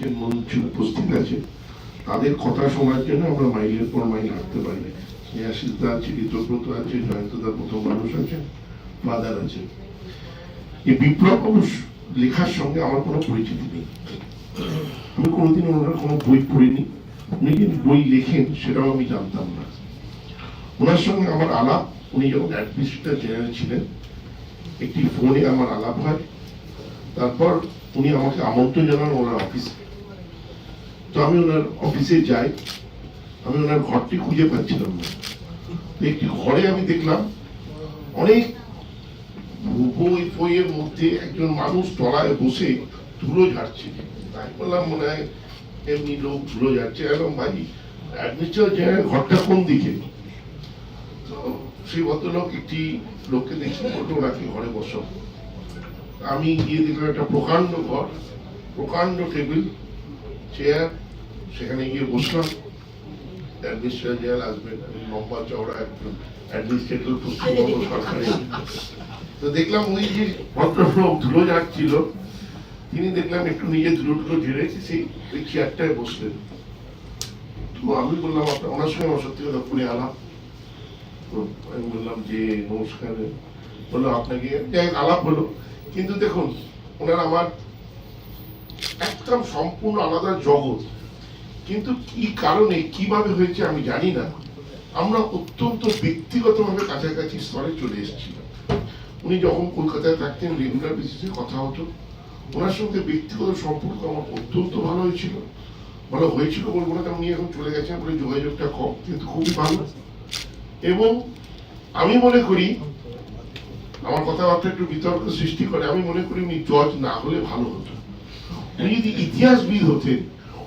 দেখছেন মঞ্চে উপস্থিত আছে, তাদের কথা শোনার জন্য আমরা মাইলের পর মাইল হাঁটতে পারি আছে ঋতব্রত আছে প্রথম মানুষ আছে ফাদার আছে এই বিপ্লব লেখার সঙ্গে আমার কোনো পরিচিতি নেই। আমি কোনোদিন কোনো বই পড়িনি। উনি কিন্তু বই লেখেন, সেটাও আমি জানতাম না। ওনার সঙ্গে আমার আলাপ, উনি যখন অ্যাডমিনিস্ট্রেটর জেনারেল ছিলেন, একটি ফোনে আমার আলাপ হয়। তারপর উনি আমাকে আমন্ত্রণ জানান ওনার অফিসে। তো আমি ওনার অফিসে যাই। আমি ওনার ঘরটি খুঁজে পাচ্ছিলাম না। একটি ঘরে আমি দেখলাম অনেক বই বইয়ের মধ্যে একজন মানুষ তলায় বসে ধুলো ঝাড়ছে। তাই বললাম, মনে হয় এমনি লোক ধুলো ঝাড়ছে। এরকম ভাই ঘরটা কোন দিকে? তো সেই ভদ্রলোক একটি লোককে দেখি বলতো ওনাকে ঘরে বসো। আমি গিয়ে দেখলাম, একটা প্রকাণ্ড ঘর, প্রকাণ্ড টেবিল চেয়ার সেখানে গিয়ে বসলাম। অ্যাডমিনিস্ট্রেটর জেনারেল আসবেন আমি লম্বা চওড়া একজন অ্যাডমিনিস্ট্রেটর পশ্চিমবঙ্গ সরকারে তো দেখলাম ওই যে ভদ্রলোক ধুলো যাচ্ছিল তিনি দেখলাম একটু নিজে ধুলো ধুলো ঝেড়ে সেই ওই চেয়ারটায় বসলেন। তো আমি বললাম আপনার ওনার সঙ্গে আমার সত্যি কথা ফোনে আলাপ। তো আমি বললাম যে নমস্কার। বলল আপনাকে যাই আলাপ হলো। কিন্তু দেখুন ওনার আমার একদম সম্পূর্ণ আলাদা জগৎ। কিন্তু কি কারণে, কীভাবে হয়েছে আমি জানি না। আমরা অত্যন্ত ব্যক্তিগতভাবে কাছাকাছি স্তরে চলে এসেছিলাম। উনি যখন কলকাতায় থাকতেন, রেগুলার বেসিসে কথা হতো। ওনার সঙ্গে ব্যক্তিগত সম্পর্ক আমার অত্যন্ত ভালো হয়েছিল। ভালো হয়েছিল বলব না উনি এখন চলে গেছেন, বলে যোগাযোগটা কম, কিন্তু খুবই ভালো। এবং আমি মনে করি, আমার কথাবার্তা একটু বিতর্ক সৃষ্টি করে, আমি মনে করি উনি জজ না হলে ভালো হতো। উনি যদি ইতিহাসবিদ হতেন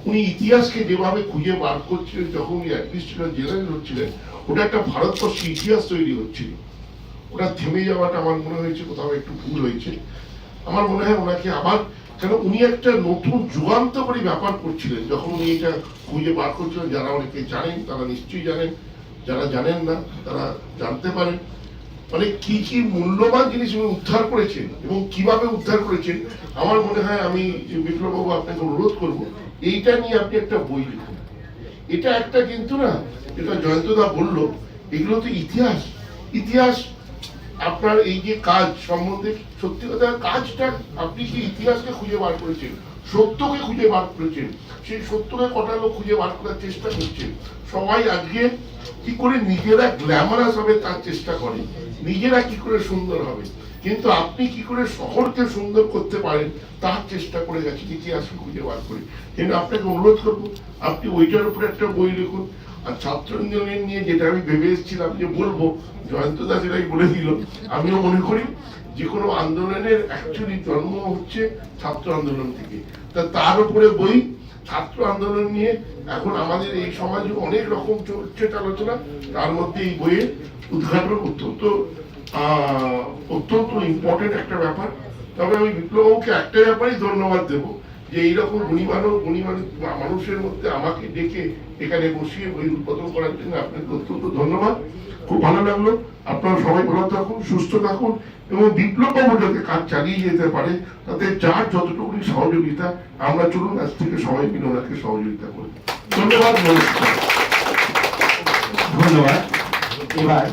উনি ইতিহাসকে যেভাবে খুঁজে বার করছিলেন, যখন উনি অ্যাডমিনিস্ট্রেটর জেনারেল হচ্ছিলেন, ওটা একটা ভারতবর্ষে ইতিহাস তৈরি হচ্ছিল। ওটা থেমে যাওয়াটা আমার মনে হয়েছে, কোথাও একটু ভুল হয়েছে। আমার মনে হয় ওনাকে আবার, কেন উনি একটা নতুন যুগান্তকারী ব্যাপার করছিলেন, যখন উনি এটা খুঁজে বার করছিলেন, যারা অনেকে জানেন, তারা নিশ্চয়ই জানেন, যারা জানেন না, তারা জানতে পারেন। মানে কি কি মূল্যবান জিনিস উনি উদ্ধার করেছেন এবং কীভাবে উদ্ধার করেছেন, আমার মনে হয় আমি বিপ্লববাবু আপনাকে অনুরোধ করব, এইটা নিয়ে আপনি একটা বই লিখুন। এটা একটা কিন্তু না, যেটা জয়ন্তদা বলল, এগুলো তো ইতিহাস। ইতিহাস, আপনার এই যে কাজ সম্বন্ধে সত্যি কথা, কাজটা আপনি কি ইতিহাসকে খুঁজে বার করেছেন। সত্যকে খুঁজে বার করেছেন। সেই সত্যকে কটা লোক খুঁজে বার করার চেষ্টা করছেন। সবাই আজকে কি করে নিজেরা গ্ল্যামারাস হবে তার চেষ্টা করে। নিজেরা কি করে সুন্দর হবে। কিন্তু আপনি কি করে শহরকে সুন্দর করতে পারেন, তার চেষ্টা করে গেছেন ইতিহাসকে খুঁজে বার করে। কিন্তু আপনাকে অনুরোধ করব, আপনি ওইটার উপরে একটা বই লিখুন। আর ছাত্র আন্দোলন নিয়ে যেটা আমি ভেবে এসেছিলাম যে বলব, জয়ন্ত দাস এটাই বলে দিল, আমিও মনে করি যে কোনো আন্দোলনের অ্যাকচুয়ালি জন্ম হচ্ছে ছাত্র আন্দোলন থেকে। তা তার উপরে বই, ছাত্র আন্দোলন নিয়ে এখন আমাদের এই সমাজে অনেক রকম চলছে আলোচনা, তার মধ্যে এই বইয়ের উদ্ঘাটন অত্যন্ত অত্যন্ত ইম্পর্টেন্ট একটা ব্যাপার। তবে আমি বিপ্লবকে একটা ব্যাপারেই ধন্যবাদ দেবো। যে এইরকম গুণীমানব গুণীমান মানুষের মধ্যে আমাকে ডেকে এখানে বসিয়ে বই উদ্বোধন করার জন্য আপনাকে অত্যন্ত ধন্যবাদ। খুব ভালো লাগল। আপনারা সবাই ভালো থাকুন, সুস্থ থাকুন এবং বিপ্লব যাতে কাজ চালিয়ে যেতে পারে, তাতে যার যতটুকু সহযোগিতা, আমরা চলুন আজ থেকে সবাই মিলে ওনাকে সহযোগিতা করি। ধন্যবাদ ধন্যবাদ। এবার